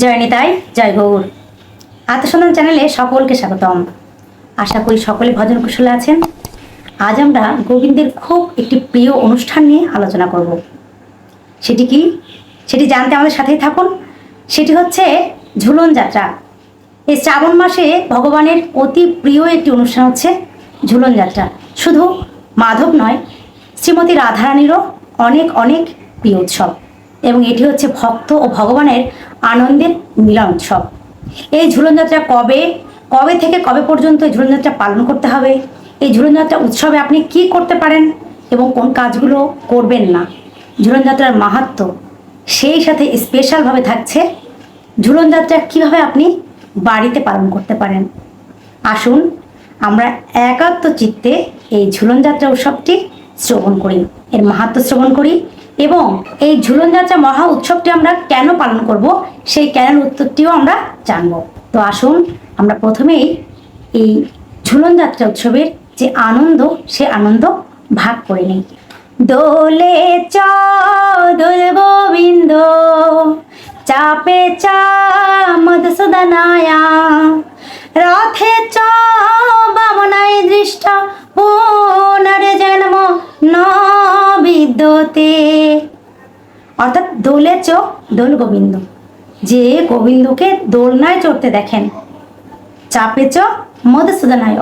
জয় নিতাই জয় গৌর। আত্মসন্ধান চ্যানেলে সকলকে স্বাগতম। আশা করি সকলে ভজন কুশলে আছেন। আজ আমরা গোবিন্দের খুব একটি প্রিয় অনুষ্ঠান নিয়ে আলোচনা করব। সেটি কি? সেটি জানতে আমাদের সাথেই থাকুন। সেটি হচ্ছে ঝুলন যাত্রা। এই শ্রাবণ মাসে ভগবানের অতি প্রিয় একটি অনুষ্ঠান হচ্ছে ঝুলন যাত্রা। শুধু মাধব নয়, শ্রীমতী রাধারানীরও অনেক অনেক প্রিয় উৎসব। এবং এটি হচ্ছে ভক্ত ও ভগবানের আনন্দের মিলন উৎসব। এই ঝুলন যাত্রা কবে কবে থেকে কবে পর্যন্ত এই ঝুলন যাত্রা পালন করতে হবে, এই ঝুলন যাত্রা উৎসবে আপনি কি করতে পারেন এবং কোন কাজগুলো করবেন না? ঝুলন যাত্রার মাহাত্ম সেই সাথে স্পেশালভাবে থাকছে। ঝুলন যাত্রা কীভাবে আপনি বাড়িতে পালন করতে পারেন? আসুন আমরা একাত্ম চিত্তে এই ঝুলন যাত্রা উৎসবটি শ্রবণ করি। এর মাহাত্ম শ্রবণ করি। এবং এই ঝুলন যাত্রা মহা উৎসবটি আমরা কেন পালন করব, সেই কেন উত্তরটিও আমরা জানব। তো আসুন, আমরা প্রথমেই এই ঝুলন যাত্রা উৎসবের যে আনন্দ, সে আনন্দ ভাগ করে নিই। দোলে চ দোল গোবিন্দ, চাপে চা মধুসূদনায়া রথে চ বামনায় দৃষ্ট পুনর্জন্ম ন বিদ্যতে অর্থাৎ দোলে চোখ দোল গোবিন্দ। যে গোবিন্দকে দোলনায় চড়তে দেখেন, চাপে চ মধুসূদনায়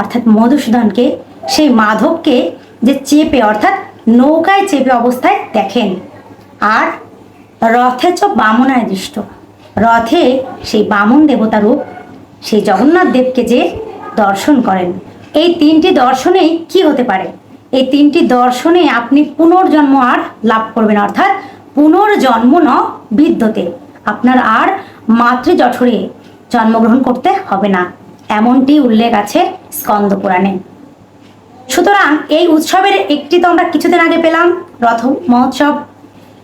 অর্থাৎ মধুসূদনকে, সেই মাধবকে যে চেপে, অর্থাৎ নৌকায় চেপে অবস্থায় দেখেন। আর রথে চ বামনায় দৃষ্ট। রথে সেই বামন দেবতা রূপ সেই জগন্নাথ দেবকে যে দর্শন করেন। এই তিনটি দর্শনেই কি হতে পারে? এই তিনটি দর্শনে আপনি পুনর্জন্ম আর লাভ করবেন, অর্থাৎ পুনর্জন্ম ন বিদ্যতে আপনার আর মাতৃজঠরে জন্মগ্রহণ করতে হবে না। এমনটি উল্লেখ আছে স্কন্দ পুরাণে সুতরাং এই উৎসবের একটি তো আমরা কিছুদিন আগে পেলাম, রথ মহোৎসব।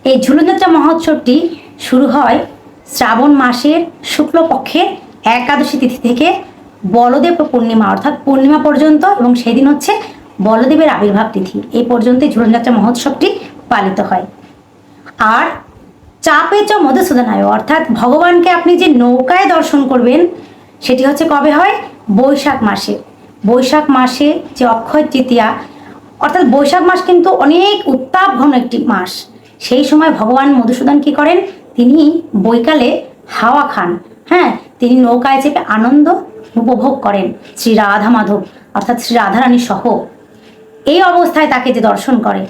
এই ঝুলনযাত্রা মহোৎসবটি শুরু হয় শ্রাবণ মাসের শুক্লপক্ষের একাদশী তিথি থেকে বলদেব পূর্ণিমা, অর্থাৎ পূর্ণিমা পর্যন্ত এবং সেদিন হচ্ছে বলদেবের আবির্ভাব তিথি। এই পর্যন্ত ঝুলনযাত্রা মহোৎসবটি পালিত হয়। আর চাপে চ মধুসূদনায়, অর্থাৎ ভগবানকে আপনি যে নৌকায় দর্শন করবেন, সেটি হচ্ছে কবে হয়? বৈশাখ মাসে। বৈশাখ মাসে যে অক্ষয় তৃতীয়া, অর্থাৎ বৈশাখ মাস কিন্তু অনেক উত্তাপ ঘন একটি মাস। সেই সময় ভগবান মধুসূদন কি করেন? তিনি বৈকালে হাওয়া খান। হ্যাঁ তিনি নৌকায় চেপে আনন্দ উপভোগ করেন শ্রী রাধা মাধব অর্থাৎ শ্রী রাধারানী সহ। এই অবস্থায় তাকে যে দর্শন করে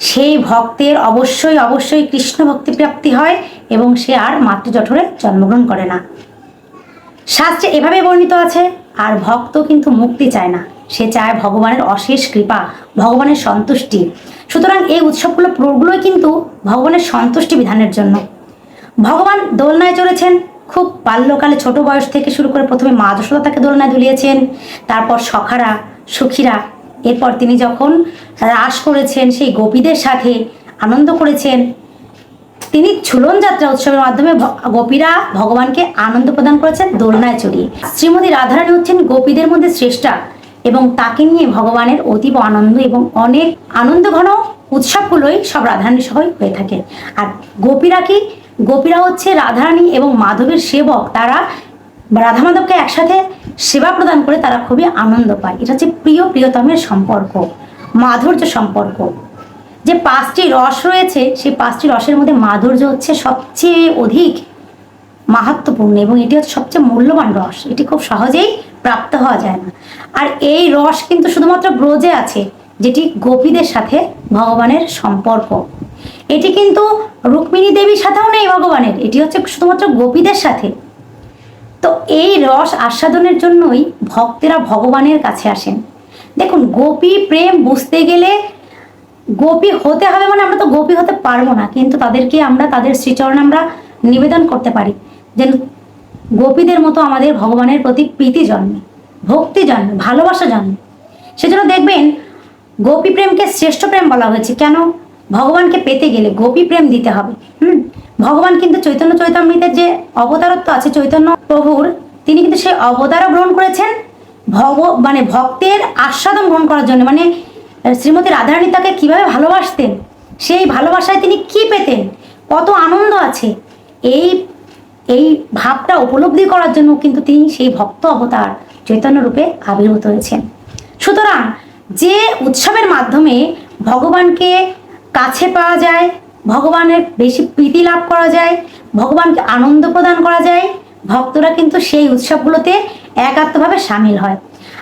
সেই ভক্তের অবশ্যই অবশ্যই কৃষ্ণ ভক্তি প্রাপ্তি হয় এবং সে আর মাতৃজঠরে জন্মগ্রহণ করে না। শাস্ত্রে এভাবে বর্ণিত আছে, আর ভক্ত কিন্তু মুক্তি চায় না। সে চায় ভগবানের অশেষ কৃপা, ভগবানের সন্তুষ্টি। সুতরাং এই উৎসবগুলো, পুরোগুলোই কিন্তু ভগবানের সন্তুষ্টি বিধানের জন্য। ভগবান দোলনায় চড়েছেন খুব বাল্যকালে ছোট বয়স থেকে শুরু করে প্রথমে মা যশোদা তাকে দোলনায় দুলিয়েছেন তারপর সখারা, সুখীরা, এরপর তিনি যখন রাস করেছেন, সেই গোপীদের সাথে আনন্দ করেছেন। তিনি ঝুলন যাত্রা উৎসবের মাধ্যমে গোপীরা ভগবানকে আনন্দ প্রদান করেছেন দোলনায় চড়িয়ে। শ্রীমতী রাধারানী হচ্ছেন গোপীদের মধ্যে শ্রেষ্ঠা এবং তাকে নিয়ে ভগবানের অতীব আনন্দ এবং অনেক আনন্দ ঘন উৎসবগুলোই সব রাধারানী সহই হয়ে থাকে। আর গোপীরা কি গোপীরা হচ্ছে রাধারানী এবং মাধবের সেবক। তারা রাধা মাধবকে একসাথে সেবা প্রদান করে তারা খুবই আনন্দ পায়। এটা হচ্ছে প্রিয় প্রিয়তমের সম্পর্ক, মাধুর্য সম্পর্ক। যে পাঁচটি রস রয়েছে, সেই পাঁচটি রসের মধ্যে মাধুর্য হচ্ছে সবচেয়ে অধিক মাহাত্মপূর্ণ এবং এটি হচ্ছে সবচেয়ে মূল্যবান রস। এটি খুব সহজেই প্রাপ্ত হওয়া যায় না। আর এই রস কিন্তু শুধুমাত্র ব্রজে আছে, যেটি গোপীদের সাথে ভগবানের সম্পর্ক। এটি কিন্তু রুক্মিণী দেবীর সাথেও নেই ভগবানের, এটি হচ্ছে শুধুমাত্র গোপীদের সাথে। তো এই রস আস্বাদনের জন্যই ভক্তেরা ভগবানের কাছে আসেন। দেখুন, গোপী প্রেম বুঝতে গেলে গোপী হতে হবে মানে আমরা তো গোপী হতে পারব না, কিন্তু তাদেরকে আমরা, তাদের শ্রীচরণে আমরা নিবেদন করতে পারি যেন গোপীদের মতো আমাদের ভগবানের প্রতি প্রীতি জন্মে, ভক্তি জন্মে, ভালোবাসা জন্মে। সেজন্য দেখবেন, গোপী প্রেমকে শ্রেষ্ঠ প্রেম বলা হয়েছে। কেন? ভগবানকে পেতে গেলে গোপী প্রেম দিতে হবে, হুম? ভগবান কিন্তু চৈতন্য চৈতামৃতের যে অবতারত্ব আছে, চৈতন্য প্রভুর, তিনি কিন্তু সেই অবতারও গ্রহণ করেছেন। ভগ মানে ভক্তের আস্বাদন গ্রহণ করার জন্য মানে শ্রীমতী রাধারানী তাকে কীভাবে ভালোবাসতেন, সেই ভালোবাসায় তিনি কি পেতেন, কত আনন্দ আছে, এই এই ভাবটা উপলব্ধি করার জন্য কিন্তু তিনি সেই ভক্ত অবতার চৈতন্য রূপে আবির্ভূত হয়েছেন। সুতরাং যে উৎসবের মাধ্যমে ভগবানকে কাছে পাওয়া যায়, ভগবানের বেশি প্রীতি লাভ করা যায়, ভগবানকে আনন্দ প্রদান করা যায়, ভক্তরা কিন্তু সেই উৎসবগুলোতে একাত্মভাবে সামিল হয়।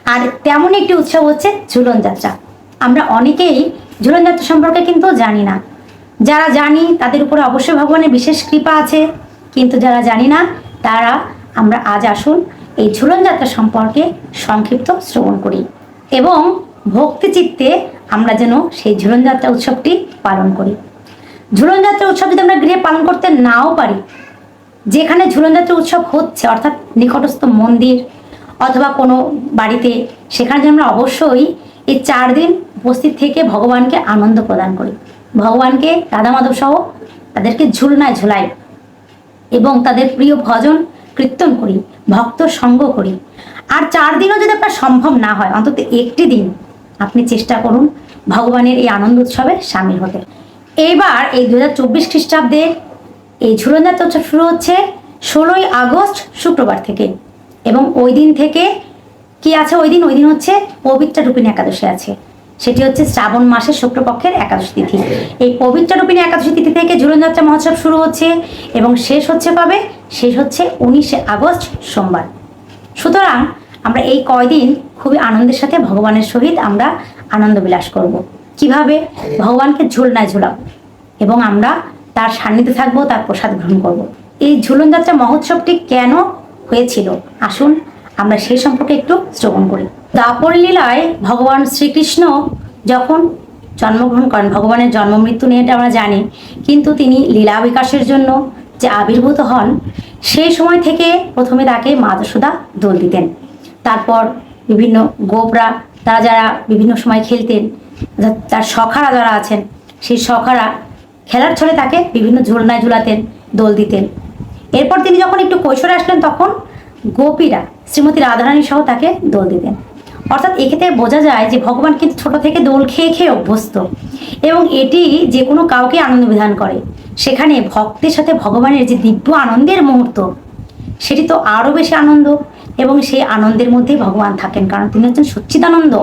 আর তেমন একটি উৎসব হচ্ছে ঝুলন যাত্রা। আমরা অনেকেই ঝুলন যাত্রা সম্পর্কে কিন্তু জানি না। যারা জানি, তাদের উপরে অবশ্যই ভগবানের বিশেষ কৃপা আছে। কিন্তু যারা জানি না, তারা আমরা আজ আসুন এই ঝুলন যাত্রা সম্পর্কে সংক্ষিপ্ত শ্রবণ করি। এবং ভক্তি চিত্তে আমরা যেন সেই ঝুলন যাত্রা উৎসবটি পালন করি। ঝুলন যাত্রা উৎসব যদি আমরা গৃহে পালন করতে নাও পারি। যেখানে ঝুলন যাত্রা উৎসব হচ্ছে, অর্থাৎ নিকটস্থ মন্দির অথবা কোনো বাড়িতে, সেখানে যেন আমরা অবশ্যই এই চার দিন উপস্থিত থেকে ভগবানকে আনন্দ প্রদান করি। ভগবানকে রাধা মাধব সহ তাদেরকে ঝুলনায় ঝুলাই এবং তাদের প্রিয় ভজন কীর্তন করি, ভক্ত সঙ্গ করি। আর চার দিনও যদি আপনার সম্ভব না হয়, অন্তত একটি দিন আপনি চেষ্টা করুন ভগবানের এই আনন্দ উৎসবে সামিল হতে। এবার এই দু হাজার চব্বিশ খ্রিস্টাব্দে এই ঝুলনযাত্রা উৎসব শুরু হচ্ছে ষোলোই আগস্ট শুক্রবার থেকে। এবং ওই দিন থেকে কি আছে ওই দিন? ওই দিন হচ্ছে পবিত্র রূপিণী একাদশী আছে। সেটি হচ্ছে শ্রাবণ মাসের শুক্রপক্ষের একাদশী তিথি। এই পবিত্র রূপিণী একাদশী তিথি থেকে ঝুলনযাত্রা মহোৎসব শুরু হচ্ছে এবং শেষ হচ্ছে কবে? শেষ হচ্ছে উনিশে আগস্ট সোমবার। সুতরাং আমরা এই কয়দিন খুবই আনন্দের সাথে ভগবানের সহিত আমরা আনন্দ বিলাস করব। কীভাবে ভগবানকে ঝুলনায় ঝুলাব এবং আমরা তার সান্নিধ্যে থাকব, তার প্রসাদ গ্রহণ করব। এই ঝুলন যাত্রা মহোৎসবটি কেন হয়েছিল আসুন আমরা সেই সম্পর্কে একটু শ্রবণ করি দাপর লীলায় ভগবান শ্রীকৃষ্ণ যখন জন্মগ্রহণ করেন, ভগবানের জন্ম মৃত্যু নিয়ে এটা আমরা জানি, কিন্তু তিনি লীলা বিকাশের জন্য যে আবির্ভূত হন, সেই সময় থেকে প্রথমে তাকে মাদসুদা দোল দিতেন তারপর বিভিন্ন গোপরা তারা যারা বিভিন্ন সময় খেলতেন। তার সখারা যারা আছেন, সেই সখারা খেলার ছলে তাকে বিভিন্ন ঝুলনায় ঝুলাতেন, দোল দিতেন। এরপর তিনি যখন একটু কৈশোরে আসলেন, তখন গোপীরা, শ্রীমতী রাধারানী সহ তাকে দোল দিতেন। অর্থাৎ এক্ষেত্রে বোঝা যায় যে ভগবান কিন্তু ছোট থেকে দোল খেয়ে খেয়ে অভ্যস্ত। এবং এটি যে কোনো কাউকে আনন্দ বিধান করে। সেখানে ভক্তের সাথে ভগবানের যে দিব্য আনন্দের মুহূর্ত, সেটি তো আরও বেশি আনন্দ। এবং সেই আনন্দের মধ্যেই ভগবান থাকেন। কারণ তিনি হচ্ছেন সচ্চিদানন্দ।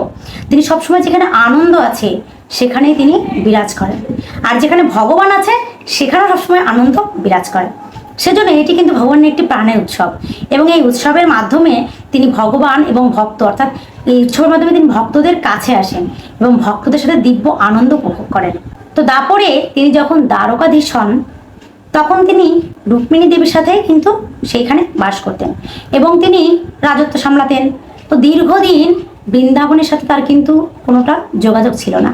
তিনি সবসময় যেখানে আনন্দ আছে, সেখানেই তিনি বিরাজ করেন। আর যেখানে ভগবান আছে, সেখানেও সবসময় আনন্দ বিরাজ করে। সেজন্য এটি কিন্তু ভগবানের একটি প্রাণের উৎসব। এবং এই উৎসবের মাধ্যমে তিনি ভগবান এবং ভক্ত, অর্থাৎ এই উৎসবের মাধ্যমে তিনি ভক্তদের কাছে আসেন এবং ভক্তদের সাথে দিব্য আনন্দ উপভোগ করেন। তো দাপরে তিনি যখন দ্বারকাধীশ হন, তখন তিনি রুক্মিণী দেবীর সাথে কিন্তু সেইখানে বাস করতেন। এবং তিনি রাজত্ব সামলাতেন। তো দীর্ঘদিন বৃন্দাবনের সাথে তার কিন্তু কোনোটা যোগাযোগ ছিল না।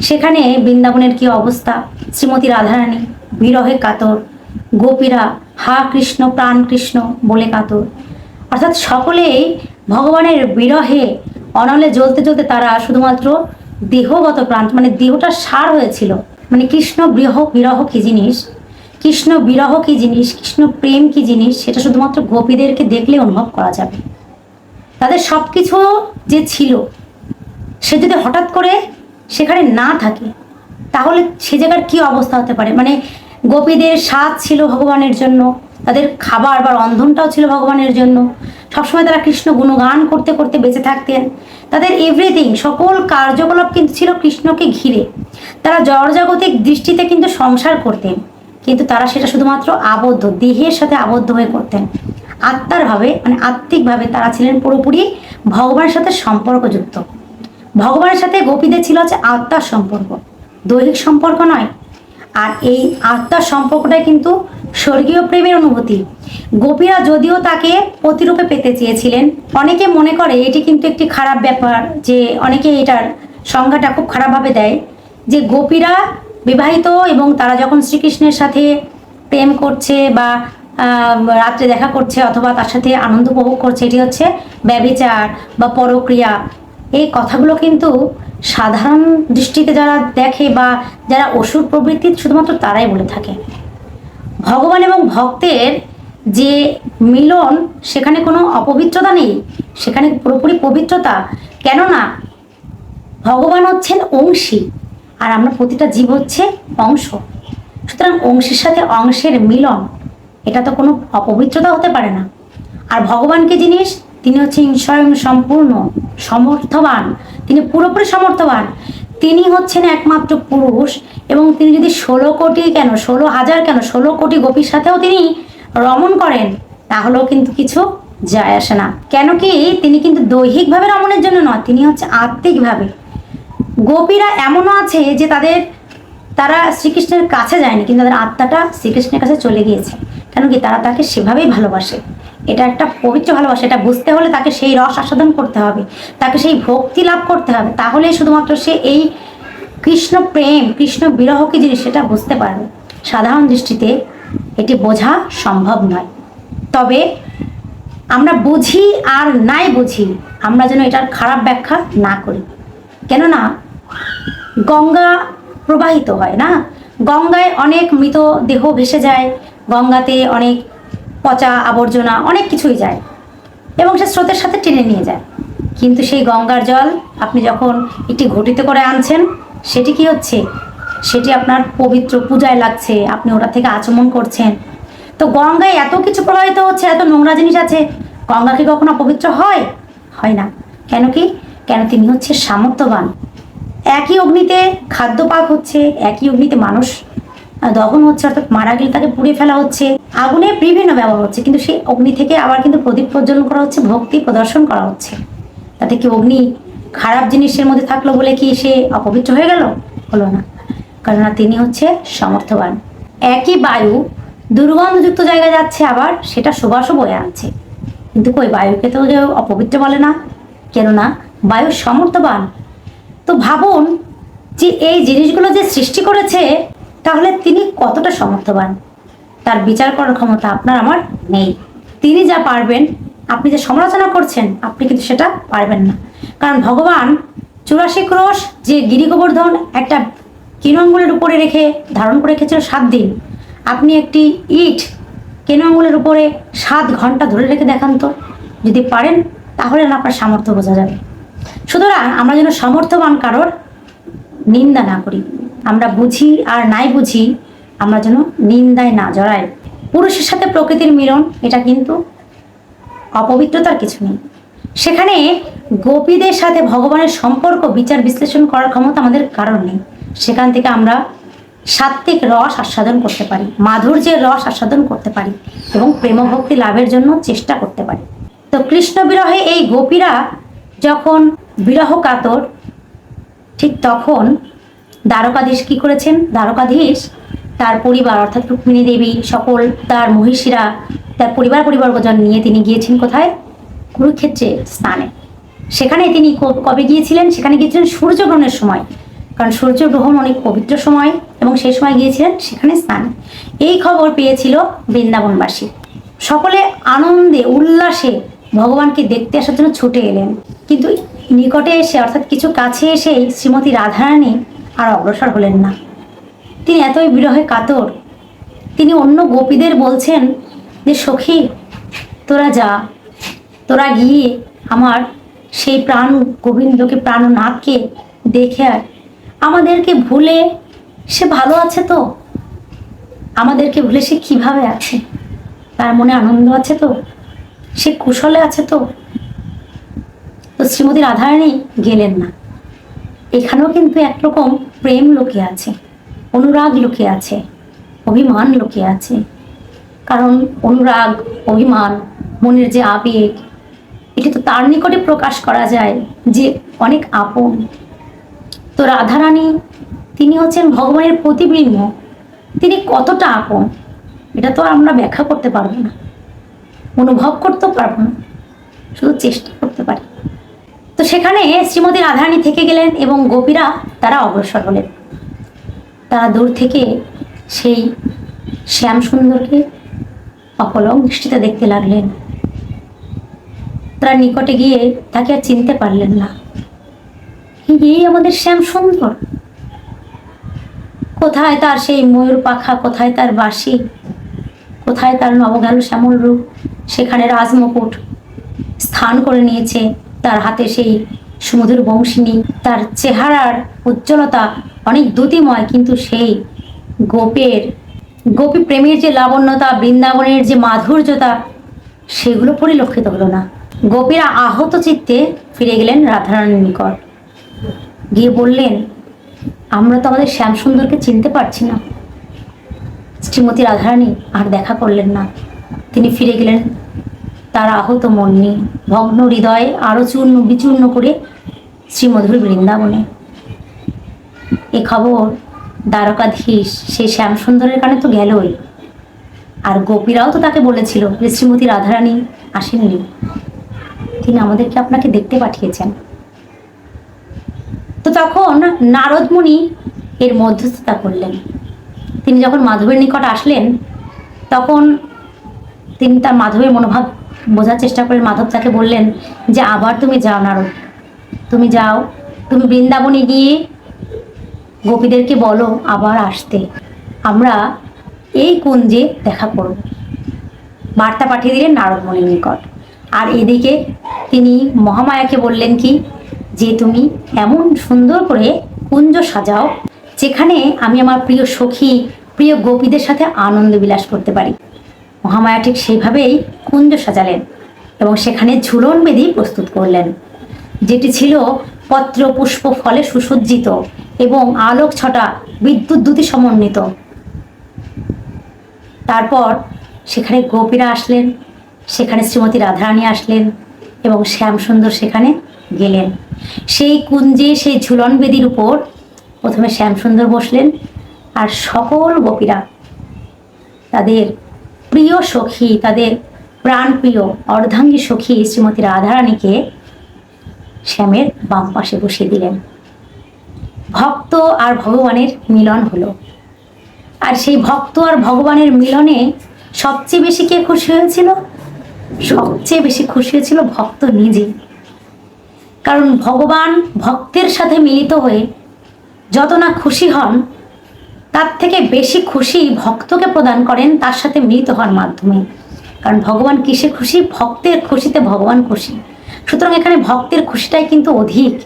সেখানে বৃন্দাবনের কি অবস্থা? শ্রীমতী রাধারানী, বিরহে কাতর, গোপীরা হা কৃষ্ণ, প্রাণ কৃষ্ণ বলে কাতর। অর্থাৎ সকলেই ভগবানের বিরহে অনলে জ্বলতে জ্বলতে তারা শুধুমাত্র দেহগত প্রাণ মানে দেহটা সার হয়েছিল। মানে কৃষ্ণ বিরহ বিরহ কি জিনিস? কৃষ্ণ বিরহ কি জিনিস, কৃষ্ণ প্রেম কি জিনিস, সেটা শুধুমাত্র গোপীদেরকে দেখলে অনুভব করা যাবে। তাদের সব কিছু যে ছিল, সে যদি হঠাৎ করে সেখানে না থাকে, তাহলে সে জায়গার কি অবস্থা হতে পারে? মানে গোপীদের স্বাদ ছিল ভগবানের জন্য, তাদের খাবার বা রন্ধনটাও ছিল ভগবানের জন্য। সবসময় তারা কৃষ্ণ গুণগান করতে করতে বেঁচে থাকতেন। তাদের এভরিথিং সকল কার্যকলাপ কিন্তু ছিল কৃষ্ণকে ঘিরে। তারা জড়জাগতিক দৃষ্টিতে কিন্তু সংসার করতেন। কিন্তু তারা সেটা শুধুমাত্র আবদ্ধ, দেহের সাথে আবদ্ধ হয়ে করতেন। আত্মার ভাবে মানে আত্মিকভাবে তারা ছিলেন পুরোপুরি ভগবানের সাথে সম্পর্কযুক্ত। ভগবানের সাথে গোপীদের ছিল হচ্ছে আত্মার সম্পর্ক। দৈহিক সম্পর্ক নয়। আর এই আত্মার সম্পর্কটাই কিন্তু স্বর্গীয় প্রেমের অনুভূতি। গোপীরা যদিও তাকে প্রতিরূপে পেতে চেয়েছিলেন, অনেকে মনে করে এটি কিন্তু একটি খারাপ ব্যাপার যে অনেকে এটার সংজ্ঞাটা খুব খারাপভাবে দেয় যে গোপীরা বিবাহিত এবং তারা যখন শ্রীকৃষ্ণের সাথে প্রেম করছে বা রাত্রে দেখা করছে অথবা তার সাথে আনন্দ উপভোগ করছে, এটি হচ্ছে ব্যবিচার বা পরক্রিয়া। এই কথাগুলো কিন্তু সাধারণ দৃষ্টিতে যারা দেখে বা যারা অসুর প্রবৃত্তি শুধুমাত্র তারাই বলে থাকে। ভগবান এবং ভক্তের যে মিলন, সেখানে কোনো অপবিত্রতা নেই, সেখানে পুরোপুরি পবিত্রতা। কেননা, ভগবান হচ্ছেন অংশী। আর আমরা প্রতিটা জীব হচ্ছে অংশ। সুতরাং অংশের সাথে অংশের মিলন, এটা তো কোনো অপবিত্রতা হতে পারে না। আর ভগবানকে জিনিস? তিনি হচ্ছেন স্বয়ং সম্পূর্ণ সমর্থবান। তিনি পুরোপুরি সমর্থবান। তিনি হচ্ছেন একমাত্র পুরুষ এবং তিনি যদি ষোলো কোটি কেন, ষোলো হাজার কেন, ষোলো কোটি গোপীর সাথেও তিনি রমণ করেন, তাহলেও কিন্তু কিছু যায় আসে না। কেন কি? তিনি কিন্তু দৈহিকভাবে রমণের জন্য নয়, তিনি হচ্ছে আত্মিকভাবে। গোপীরা এমনও আছে যে তাদের, তারা শ্রীকৃষ্ণের কাছে যায়নি, কিন্তু তাদের আত্মাটা শ্রীকৃষ্ণের কাছে চলে গিয়েছে। কেন কি তারা তাকে সেভাবেই ভালোবাসে? এটা একটা পবিত্র ভালোবাসা, এটা বুঝতে হলে তাকে সেই রস আস্বাদন করতে হবে, তাকে সেই ভক্তি লাভ করতে হবে তাহলে শুধুমাত্র সে এই কৃষ্ণ প্রেম, কৃষ্ণ বিরহ কি জিনিস সেটা বুঝতে পারবে। সাধারণ দৃষ্টিতে এটি বোঝা সম্ভব নয়। তবে আমরা বুঝি আর নাই বুঝি, আমরা যেন এটার খারাপ ব্যাখ্যা না করি। কেননা গঙ্গা প্রবাহিত হয়, না? গঙ্গায় অনেক মৃত দেহ ভেসে যায়, গঙ্গাতে অনেক পচা আবর্জনা, অনেক কিছুই যায় এবং সে স্রোতের সাথে টেনে নিয়ে যায়। কিন্তু সেই গঙ্গার জল আপনি যখন একটি ঘটিতে করে আনছেন, সেটি কি হচ্ছে? সেটি আপনার পবিত্র পূজায় লাগছে, আপনি ওটা থেকে আচমন করছেন। তো গঙ্গায় এত কিছু প্রবাহিত হচ্ছে, এত নোংরা জিনিস আছে, গঙ্গা কি কখনো পবিত্র হয়? হয় না। কেন কি? কেন তিনি হচ্ছে সামর্থ্যবান? একই অগ্নিতে খাদ্য পাক হচ্ছে, একই অগ্নিতে মানুষ দহন হচ্ছে, অর্থাৎ মারা গেলে তাকে পুড়ে ফেলা হচ্ছে। আগুনে বিভিন্ন ব্যবহার হচ্ছে, কিন্তু সেই অগ্নি থেকে আবার কিন্তু প্রদীপ প্রজ্বলন করা হচ্ছে, ভক্তি প্রদর্শন করা হচ্ছে। তাতে কি অগ্নি খারাপ জিনিসের মধ্যে থাকল বলে কি সে অপবিত্র হয়ে গেল? হলো না। কেননা তিনি হচ্ছে সমর্থবান। একই বায়ু দুর্গন্ধযুক্ত জায়গায় যাচ্ছে আবার, সেটা সুবাসও বয়ে আনছে। কিন্তু কই বায়ুকে তো কেউ অপবিত্র বলে না। কেননা বায়ু সমর্থবান তো ভাবুন যে এই জিনিসগুলো যে সৃষ্টি করেছে, তাহলে তিনি কতটা সমর্থবান? তার বিচার করার ক্ষমতা আপনার আমার নেই। তিনি যা পারবেন, আপনি যে সমালোচনা করছেন, আপনি কিন্তু সেটা পারবেন না। কারণ ভগবান চুরাশি ক্রোশ যে গিরি গোবর্ধন একটা কিনঙ্গুলের উপরে রেখে ধারণ করে রেখেছিল সাত দিন, আপনি একটি ইট কেন আঙুলের উপরে সাত ঘণ্টা ধরে রেখে দেখান তো। যদি পারেন, তাহলে আপনার সামর্থ্য বোঝা যাবে। সুতরাং আমরা যেন সমর্থবান কারোর নিন্দা না করি। আমরা বুঝি আর নাই বুঝি, আমরা যেন নিন্দায় না জড়াই। পুরুষের সাথে প্রকৃতির মিলন, এটা কিন্তু অপবিত্রতার কিছু নেই। সেখানে গোপীদের সাথে ভগবানের সম্পর্ক বিচার বিশ্লেষণ করার ক্ষমতা আমাদের কারণ নেই। সেখান থেকে আমরা সাত্ত্বিক রস আস্বাদন করতে পারি, মাধুর্যের রস আস্বাদন করতে পারি এবং প্রেমভক্তি লাভের জন্য চেষ্টা করতে পারি। তো কৃষ্ণ বিরহে এই গোপীরা যখন বিরহ কাতর, ঠিক তখন দ্বারকাধীশ কি করেছেন? দ্বারকাধীশ তার পরিবার, অর্থাৎ রুক্মিণী দেবী সকল, তার মহিষীরা, তার পরিবার পরিবর্গজন নিয়ে তিনি গিয়েছেন কোথায়? কুরুক্ষেত্রে স্নানে। সেখানে তিনি কবে গিয়েছিলেন? সেখানে গিয়েছিলেন সূর্যগ্রহণের সময়। কারণ সূর্যগ্রহণ অনেক পবিত্র সময় এবং সেই সময় গিয়েছিলেন সেখানে স্নান। এই খবর পেয়েছিল বৃন্দাবনবাসী। সকলে আনন্দে, উল্লাসে ভগবানকে দেখতে আসার জন্য ছুটে এলেন। কিন্তু নিকটে এসে, অর্থাৎ কিছু কাছে এসেই শ্রীমতী রাধারানী আর অগ্রসর হলেন না। তিনি এতই বিরহে কাতর। তিনি অন্য গোপীদের বলছেন যে, সখী, তোরা যা। তোরা গিয়ে আমার সেই প্রাণ, গোবিন্দকে প্রাণনাথকে দেখে আয়। আমাদেরকে ভুলে সে ভালো আছে তো? আমাদেরকে ভুলে সে কীভাবে আছে? তার মনে আনন্দ আছে তো? সে কুশলে আছে তো? তো শ্রীমতী রাধারানী গেলেন না। এখানেও কিন্তু একরকম প্রেম লোকে আছে, অনুরাগ লোকে আছে, অভিমান লোকে আছে। কারণ অনুরাগ, অভিমান, মনের যে আবেগ, এটি তো তার নিকটে প্রকাশ করা যায় যে অনেক আপন। তো রাধারানী, তিনি হচ্ছেন ভগবানের প্রতিবিম্ব। তিনি কতটা আপন, এটা তো আমরা ব্যাখ্যা করতে পারব না। অনুভব করতেও পারব না, শুধু চেষ্টা করতে পারি। তো সেখানে শ্রীমতী রাধারানী থেকে গেলেন এবং গোপীরা তারা অগ্রসর হলেন। তারা দূর থেকে সেই শ্যাম সুন্দরকে অপলক দৃষ্টিতে দেখতে লাগলেন। তারা নিকটে গিয়ে তাকে আর চিনতে পারলেন না। এই আমাদের শ্যাম সুন্দর কোথায় তার সেই ময়ূর পাখা? কোথায় তার বাসি কোথায় তার নবগাল শ্যামল রূপ? সেখানে রাজমুকুট স্থান করে নিয়েছে। তার হাতে সেই সুমধুর বংশিনী, তার চেহারার উজ্জ্বলতা অনেক দ্যুতিময়, কিন্তু সেই গোপের গোপী প্রেমের যে লাবণ্যতা, বৃন্দাবনের যে মাধুর্যতা, সেগুলো পরিলক্ষিত হলো না। গোপীরা আহত চিত্তে ফিরে গেলেন রাধারানীর নিকট। গিয়ে বললেন, আমরা তো আমাদের শ্যামসুন্দরকে চিনতে পারছি না। শ্রীমতী রাধারানী আর দেখা করলেন না। তিনি ফিরে গেলেন তার আহত মন নিয়ে ভগ্ন হৃদয়ে আরও চূর্ণ বিচূর্ণ করে শ্রীমধুর বৃন্দাবনে। এ খবর দ্বারকাধীশ সেই শ্যামসুন্দরের কানে তো গেলই। আর গোপীরাও তো তাকে বলেছিল যে শ্রীমতী রাধারানী আসেননি। তিনি আমাদেরকে আপনাকে দেখতে পাঠিয়েছেন। তো তখন নারদমুনি এর মধ্যস্থতা করলেন। তিনি যখন মাধবের নিকট আসলেন, তখন তিনি তার মাধবের মনোভাব বোঝার চেষ্টা করলেন। মাধব তাকে বললেন যে, আবার তুমি যাও নারদ। তুমি যাও। তুমি বৃন্দাবনে গিয়ে গোপীদেরকে বলো আবার আসতে। আমরা এই কুঞ্জে দেখা করব। বার্তা পাঠিয়ে দিলেন নারদমণির নিকট। আর এদিকে তিনি মহামায়াকে বললেন কি, যে তুমি এমন সুন্দর করে কুঞ্জ সাজাও, যেখানে আমি আমার প্রিয় সখী, প্রিয় গোপীদের সাথে আনন্দ বিলাস করতে পারি। মহামায়া ঠিক সেইভাবেই কুঞ্জ সাজালেন এবং সেখানে ঝুলন বেদি প্রস্তুত করলেন, যেটি ছিল পত্র, পুষ্প, ফলে সুসজ্জিত এবং আলোক ছটা বিদ্যুৎ দ্যুতি সমন্বিত। তারপর সেখানে গোপীরা আসলেন, সেখানে শ্রীমতী রাধারানী আসলেন এবং শ্যামসুন্দর সেখানে গেলেন। সেই কুঞ্জে সেই ঝুলন বেদির উপর প্রথমে শ্যামসুন্দর বসলেন আর সকল গোপীরা তাদের প্রিয় সখী, তাদের প্রাণপ্রিয়, অর্ধাঙ্গী সখী শ্রীমতী রাধারানীকে শ্যামের বাম পাশে বসিয়ে দিলেন। ভক্ত আর ভগবানের মিলন হলো। আর সেই ভক্ত আর ভগবানের মিলনে সবচেয়ে বেশি কে খুশি হয়েছিল? সবচেয়ে বেশি খুশি হয়েছিল ভক্ত নিজে কারণ ভগবান ভক্তের সাথে মিলিত হয়ে যত না খুশি হন তার থেকে বেশি খুশি ভক্তকে প্রদান করেন তার সাথে মিলিত হওয়ার মাধ্যমে। কারণ ভগবান কিসে খুশি? ভক্তের খুশিতে ভগবান খুশি। সুতরাং এখানে ভক্তের খুশিটাই কিন্তু অধিক।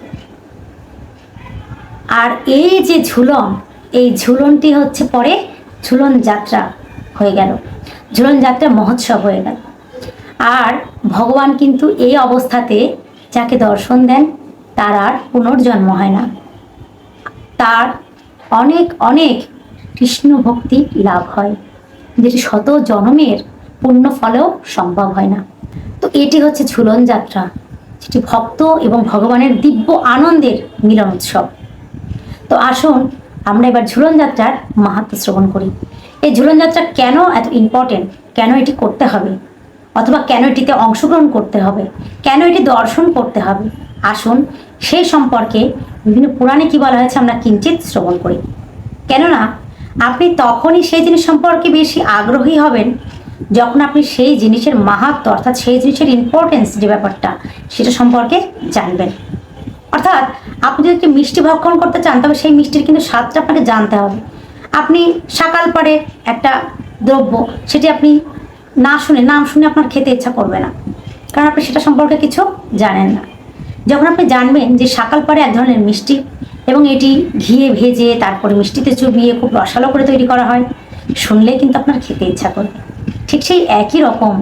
আর এই যে ঝুলন, এই ঝুলনটি হচ্ছে পরে ঝুলন যাত্রা হয়ে গেল। ঝুলন যাত্রা মহোৎসব হয়ে গেল। আর ভগবান কিন্তু এই অবস্থাতে যাকে দর্শন দেন, তার আর পুনর্জন্ম হয় না। তার অনেক অনেক কৃষ্ণ ভক্তি লাভ হয়, যেটি শত জনমের পুণ্য ফলেও সম্ভব হয় না। তো এটি হচ্ছে ঝুলন যাত্রা, যেটি ভক্ত এবং ভগবানের দিব্য আনন্দের মিলন উৎসব। তো আসুন, আমরা এবার ঝুলন যাত্রার মাহাত্ম শ্রবণ করি। এই ঝুলন যাত্রা কেন এত ইম্পর্টেন্ট কেন এটি করতে হবে? অথবা কেন এটিতে অংশগ্রহণ করতে হবে? কেন এটি দর্শন করতে হবে? আসুন সেই সম্পর্কে বিভিন্ন পুরাণে কি বলা হয়েছে আমরা কিঞ্চিত শ্রবণ করি। কেননা, আপনি তখনই সেই জিনিস সম্পর্কে বেশি আগ্রহী হবেন যখন আপনি সেই জিনিসের মাহাত্ম, অর্থাৎ সেই জিনিসের ইম্পর্টেন্স যে ব্যাপারটা, সেটা সম্পর্কে জানবেন। অর্থাৎ আপনি যদি একটি মিষ্টি ভক্ষণ করতে চান, তবে সেই মিষ্টির কিন্তু স্বাদটা আপনাকে জানতে হবে। আপনি সকাল পরে একটা দ্রব্য, সেটি আপনি না শুনে নাম শুনে আপনার খেতে ইচ্ছা করবে না। কারণ আপনি সেটা সম্পর্কে কিছু জানেন না। যখন আপনি জানবেন যে সকাল পরে এক ধরনের মিষ্টি এবং এটি ঘিয়ে ভেজে তারপরে মিষ্টিতে চুবিয়ে খুব রসালো করে তৈরি করা হয় শুনলে কিন্তু আপনার খেতে ইচ্ছা করবে। ঠিক সেই একই রকম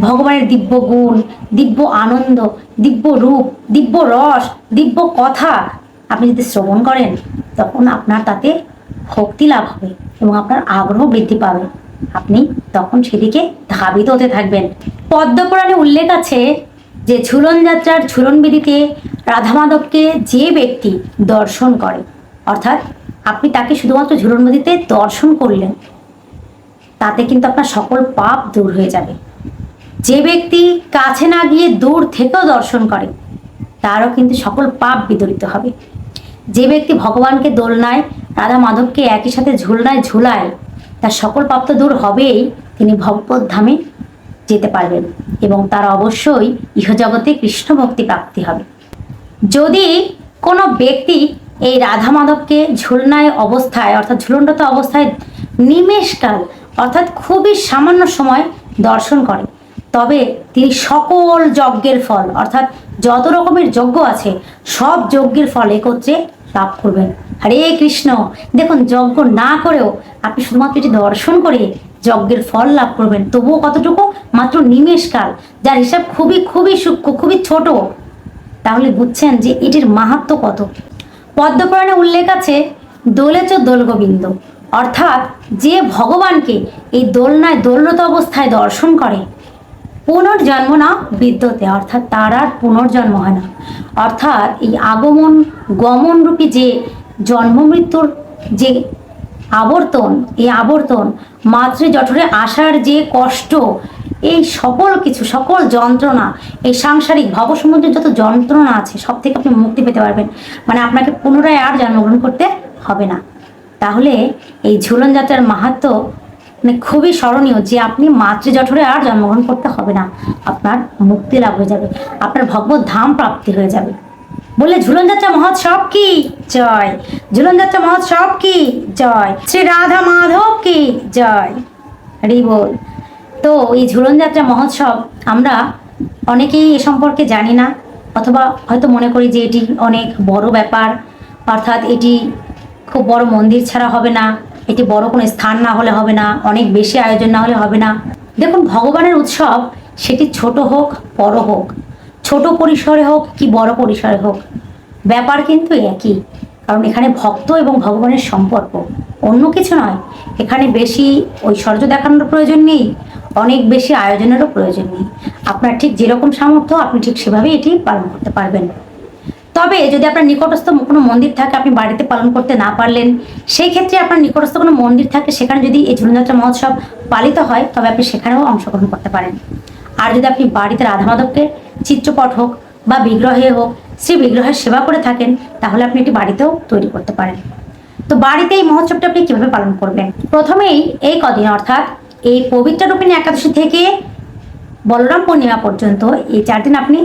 ভগবানের দিব্য গুণ, দিব্য আনন্দ, দিব্য রূপ, দিব্য রস, দিব্য কথা আপনি যদি শ্রবণ করেন, তখন আপনার তাতে ভক্তি লাভ হবে এবং আপনার আগ্রহ বৃদ্ধি পাবে। আপনি তখন সেদিকে ধাবিত হতে থাকবেন। পদ্মপুরাণে উল্লেখ আছে যে ঝুলন যাত্রার ঝুলন বিধিতে রাধা মাধবকে যে ব্যক্তি দর্শন করে, অর্থাৎ আপনি তাকে শুধুমাত্র ঝুলন বিধিতে দর্শন করলেন, তাতে কিন্তু আপনার সকল পাপ দূর হয়ে যাবে। যে ব্যক্তি কাছে না গিয়ে দূর থেকেও দর্শন করে, তারও কিন্তু সকল পাপ বিদরিত হবে। যে ব্যক্তি ভগবানকে দোলনায় রাধা মাধবকে একই সাথে ঝুলনায় ঝুলায়, তার সকল পাপ তো দূর হবেই, তিনি ভগবত ধামে যেতে পারবেন এবং তার অবশ্যই ইহজগতে কৃষ্ণ ভক্তি প্রাপ্তি হবে। যদি কোনো ব্যক্তি এই রাধা মাধবকে ঝুলনায় অবস্থায় অর্থাৎ ঝুলনরত অবস্থায় নিমেষকাল অর্থাৎ খুবই সামান্য সময় দর্শন করে, তবে তিনি সকল যজ্ঞের ফল, অর্থাৎ যত রকমের যজ্ঞ আছে, সব যজ্ঞের ফল একত্রে লাভ করবেন। হরে কৃষ্ণ! দেখুন, যজ্ঞ না করেও আপনি শুধুমাত্র এটি দর্শন করে যজ্ঞের ফল লাভ করবেন। তবুও কতটুকু? মাত্র নিমেষকাল যার হিসাব খুবই খুবই সূক্ষ্ম, খুবই ছোট। তাহলে বুঝছেন যে এটির মাহাত্ম কত। পদ্মপুরাণে উল্লেখ আছে, দোলেচ দোল গোবিন্দ অর্থাৎ যে ভগবানকে এই দোলনায় দোলরত অবস্থায় দর্শন করে, পুনর্জন্ম না, বিদ্যতে। অর্থাৎ তার আর পুনর্জন্ম হয় না। অর্থাৎ এই আগমন গমন রূপী যে জন্ম মৃত্যুর যে আবর্তন, এই আবর্তন মাতৃ জঠরে আসার যে কষ্ট, এই সকল কিছু, সকল যন্ত্রণা, এই সাংসারিক ভবসমুদ্রের যত যন্ত্রণা আছে সব থেকে আপনি মুক্তি পেতে পারবেন। মানে আপনাকে পুনরায় আর জন্মগ্রহণ করতে হবে না। তাহলে এই ঝুলন যাত্রার মাহাত্ম মানে খুবই স্মরণীয় যে আপনি মাতৃ জঠরে আর জন্মগ্রহণ করতে হবে না। আপনার মুক্তি লাভ হয়ে যাবে। আপনার ভগবত ধাম প্রাপ্তি হয়ে যাবে। বললে ঝুলন যাত্রা মহোৎসব কি? জয়। ঝুলন যাত্রা মহোৎসব কি? জয়। শ্রী রাধা মাধব কি? জয়। হরি বল। তো এই ঝুলন যাত্রা মহোৎসব আমরা অনেকেই এ সম্পর্কে জানি না, অথবা হয়তো মনে করি যে এটি অনেক বড় ব্যাপার। অর্থাৎ এটি খুব বড় মন্দির ছাড়া হবে না, এটি বড় কোনো স্থান না হলে হবে না, অনেক বেশি আয়োজন না হলে হবে না। দেখুন, ভগবানের উৎসব সেটি ছোট হোক, বড় হোক ছোট পরিসরে হোক কি বড় পরিসরে হোক, ব্যাপার কিন্তু একই। কারণ এখানে ভক্ত এবং ভগবানের সম্পর্ক। অন্য কিছু নয়, এখানে বেশি ঐশ্বর্য দেখানোর প্রয়োজন নেই, অনেক বেশি আয়োজনেরও প্রয়োজন নেই। আপনার ঠিক যেরকম সামর্থ্য, আপনি ঠিক সেভাবেই এটি পালন করতে পারবেন। তবে যদি আপনার নিকটস্থ কোনো মন্দির থাকে, আপনি বাড়িতে পালন করতে না পারলেন, সেই ক্ষেত্রে আপনার নিকটস্থ কোনো মন্দির থাকে, সেখানে যদি এই ঝুলনযাত্রা মহোৎসব পালিত হয়, তবে আপনি সেখানেও অংশগ্রহণ করতে পারেন। আর যদি আপনি বাড়িতে রাধা মাধবকে চিত্রপট হোক বা বিগ্রহে হোক, শ্রী বিগ্রহের সেবা করে থাকেন, তাহলে আপনি এটি বাড়িতেও তৈরি করতে পারেন। তো বাড়িতে এই মহোৎসবটা আপনি কীভাবে পালন করবেন? প্রথমেই এই কদিন, অর্থাৎ এই পবিত্র রূপিণী একাদশী থেকে বলরাম পূর্ণিমা পর্যন্ত এই চার দিন আপনি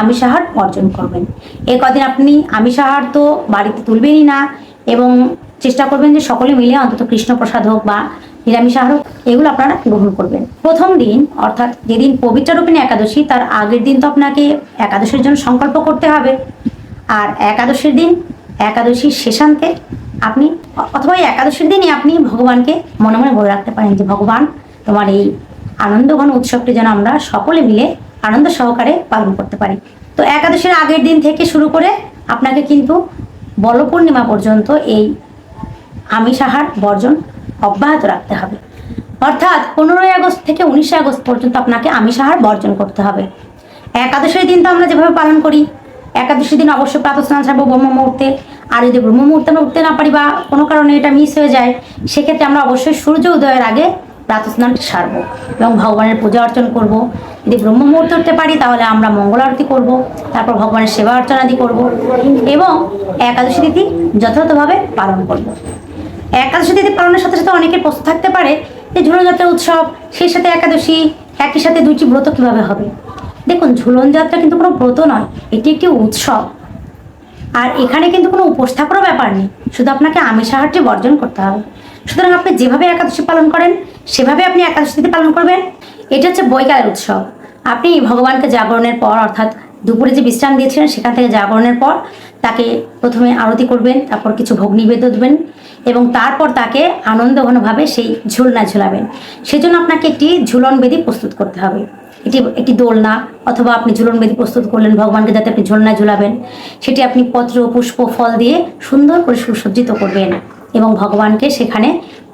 আমিষ আহার বর্জন করবেন। এই কদিন আপনি আমিষ আহার তো বাড়িতে তুলবেনই না এবং চেষ্টা করবেন যে সকলে মিলে অন্তত কৃষ্ণ প্রসাদ হোক বা নিরামিষ আহার, এগুলো আপনারা গ্রহণ করবেন। প্রথম দিন, অর্থাৎ যেদিন পবিত্র রূপিণী একাদশী, তার আগের দিন তো আপনাকে একাদশীর জন্য সংকল্প করতে হবে। আর একাদশীর দিন, একাদশীর শেষান্তে আপনি, অথবা এই একাদশীর দিনই আপনি ভগবানকে মনে মনে বলে রাখতে পারেন যে, ভগবান, তোমার এই আনন্দঘন উৎসবটি যেন আমরা সকলে মিলে আনন্দ সহকারে পালন করতে পারি। তো একাদশীর আগের দিন থেকে শুরু করে আপনাকে কিন্তু বল পূর্ণিমা পর্যন্ত এই আমিষ আহার বর্জন অব্যাহত রাখতে হবে। অর্থাৎ পনেরোই আগস্ট থেকে উনিশে আগস্ট পর্যন্ত আপনাকে আমিষ আহার বর্জন করতে হবে। একাদশীর দিন তো আমরা যেভাবে পালন করি, একাদশীর দিন অবশ্যই প্রাতঃ স্নান সারবো ব্রহ্ম মুহূর্তে। আর যদি ব্রহ্ম মুহূর্তে আমরা উঠতে না পারি বা কোনো কারণে এটা মিস হয়ে যায়, সেক্ষেত্রে আমরা অবশ্যই সূর্য উদয়ের আগে প্রাতঃ স্নানটি সারবো এবং ভগবানের পূজা অর্চন করব। যদি ব্রহ্ম মুহূর্তে উঠতে পারি, তাহলে আমরা মঙ্গল আরতি করব, তারপর ভগবানের সেবা অর্চনাদি করব এবং একাদশী তিথি যথাযথভাবে পালন করব। একাদশী তিথি পালনের সাথে সাথে অনেকের প্রশ্ন থাকতে পারে যে ঝুলন যাত্রা উৎসব, সেই সাথে একাদশী, একই সাথে দুইটি ব্রত কীভাবে হবে? দেখুন, ঝুলন যাত্রা কিন্তু কোনো ব্রত নয়, এটি একটি উৎসব। আর এখানে কিন্তু কোনো উপোস থাকারও ব্যাপার নেই, শুধু আপনাকে আমিষ আহারটি বর্জন করতে হবে। সুতরাং আপনি যেভাবে একাদশী পালন করেন, সেভাবে আপনি একাদশী তিথি পালন করবেন। এটা হচ্ছে বৈকালের উৎসব। আপনি ভগবানকে জাগরণের পর, অর্থাৎ দুপুরে যে বিশ্রাম দিয়েছিলেন, সেখান থেকে জাগরণের পর তাকে প্রথমে আরতি করবেন, তারপর কিছু ভোগ নিবেদন দেবেন এবং তারপর তাকে আনন্দঘনভাবে সেই ঝুলনা ঝুলাবেন। সেজন্য আপনাকে একটি ঝুলন বেদি প্রস্তুত করতে হবে। এটি একটি দোলনা অথবা আপনি ঝুলন বেদি প্রস্তুত করলেন, ভগবানকে যাতে আপনি ঝুলনায় ঝুলাবেন, সেটি আপনি পত্র, পুষ্প, ফল দিয়ে সুন্দর করে সুসজ্জিত করবেন এবং ভগবানকে সেখানে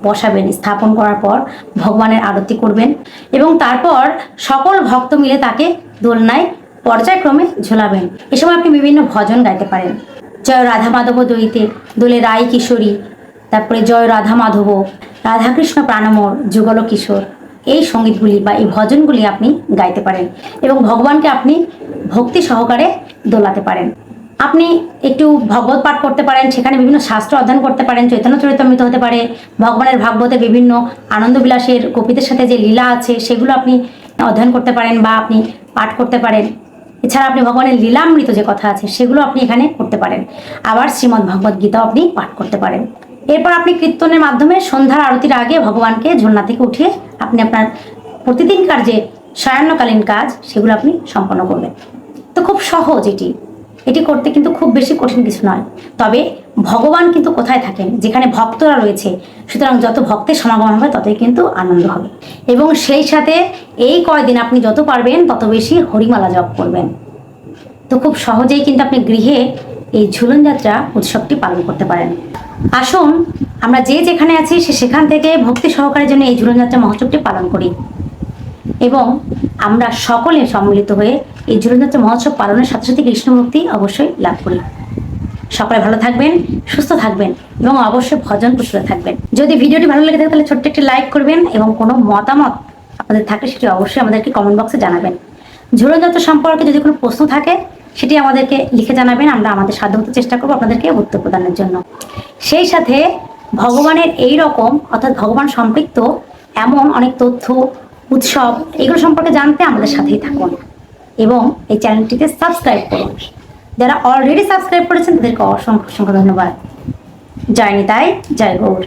বসাবেন, স্থাপন করার পর ভগবানের আরতি করবেন এবং তারপর সকল ভক্ত মিলে তাকে দোলনায় পর্যায়ক্রমে ঝোলাবেন। এ সময় আপনি বিভিন্ন ভজন গাইতে পারেন। জয় রাধা মাধব দইতে দোলে রায় কিশোরী, তারপরে জয় রাধা মাধব রাধাকৃষ্ণ প্রাণমোর, যুগল কিশোর। এই সঙ্গীতগুলি বা এই ভজনগুলি আপনি গাইতে পারেন এবং ভগবানকে আপনি ভক্তি সহকারে দোলাতে পারেন। আপনি একটু ভগবত পাঠ করতে পারেন, সেখানে বিভিন্ন শাস্ত্র অধ্যয়ন করতে পারেন, চৈতন্য চরিতামৃত হতে পারে, ভগবানের ভাগবতে বিভিন্ন আনন্দ বিলাসের গোপীদের সাথে যে লীলা আছে, সেগুলো আপনি অধ্যয়ন করতে পারেন বা আপনি পাঠ করতে পারেন। এছাড়া আপনি ভগবানের লীলামৃত যে কথা আছে, সেগুলো আপনি এখানে করতে পারেন। আবার শ্রীমদ্ ভগবদ গীতাও আপনি পাঠ করতে পারেন। এরপর আপনি কীর্তনের মাধ্যমে সন্ধ্যার আরতির আগে ভগবানকে ঝর্ণা থেকে উঠিয়ে আপনি আপনার প্রতিদিনকার যে সায়ান্নকালীন কাজ, সেগুলো আপনি সম্পন্ন করবেন। তো খুব সহজ এটি। এটি করতে কিন্তু খুব বেশি কঠিন কিছু নয়। তবে ভগবান কিন্তু কোথায় থাকেন, যেখানে ভক্তরা রয়েছে, সুতরাং যত ভক্তের সমাগম হবে ততই কিন্তু আনন্দ হবে। এবং সেই সাথে এই কয়দিন আপনি যত পারবেন, তত বেশি হরিমালা জপ করবেন। তো খুব সহজেই কিন্তু আপনি গৃহে এই ঝুলন যাত্রা উৎসবটি পালন করতে পারেন। আসুন, আমরা যে যেখানে আছি সে সেখান থেকে ভক্তি সহকারে জন্য এই ঝুলন যাত্রা মহোৎসবটি পালন করি। এবং আমরা সকলে সম্মিলিত হয়ে এই ঝুলনযাত্রা মহোৎসব পালনের সাথে সাথে কৃষ্ণ ভক্তি অবশ্যই লাভ করি। সকলে ভালো থাকবেন, সুস্থ থাকবেন এবং অবশ্যই ভজন কুশলে থাকবেন। যদি ভিডিওটি ভালো লেগে থাকে তাহলে ছোট্ট একটি লাইক করবেন এবং কোনো মতামত আপনাদের থাকে সেটি অবশ্যই আমাদেরকে কমেন্ট বক্সে জানাবেন। ঝুলনযাত্রা সম্পর্কে যদি কোনো প্রশ্ন থাকে, সেটি আমাদেরকে লিখে জানাবেন। আমরা আমাদের সাধ্যমতো চেষ্টা করব আপনাদেরকে উত্তর প্রদানের জন্য। সেই সাথে ভগবানের এই রকম, অর্থাৎ ভগবান সম্পৃক্ত, এমন অনেক তথ্য, উৎসব, এগুলো সম্পর্কে জানতে আমাদের সাথেই থাকুন। এবং এই চ্যানেলটিকে সাবস্ক্রাইব করুন। যারা অলরেডি সাবস্ক্রাইব করেছেন, তাদেরকে অসংখ্য অসংখ্য ধন্যবাদ। জয় তাই জয় গৌর।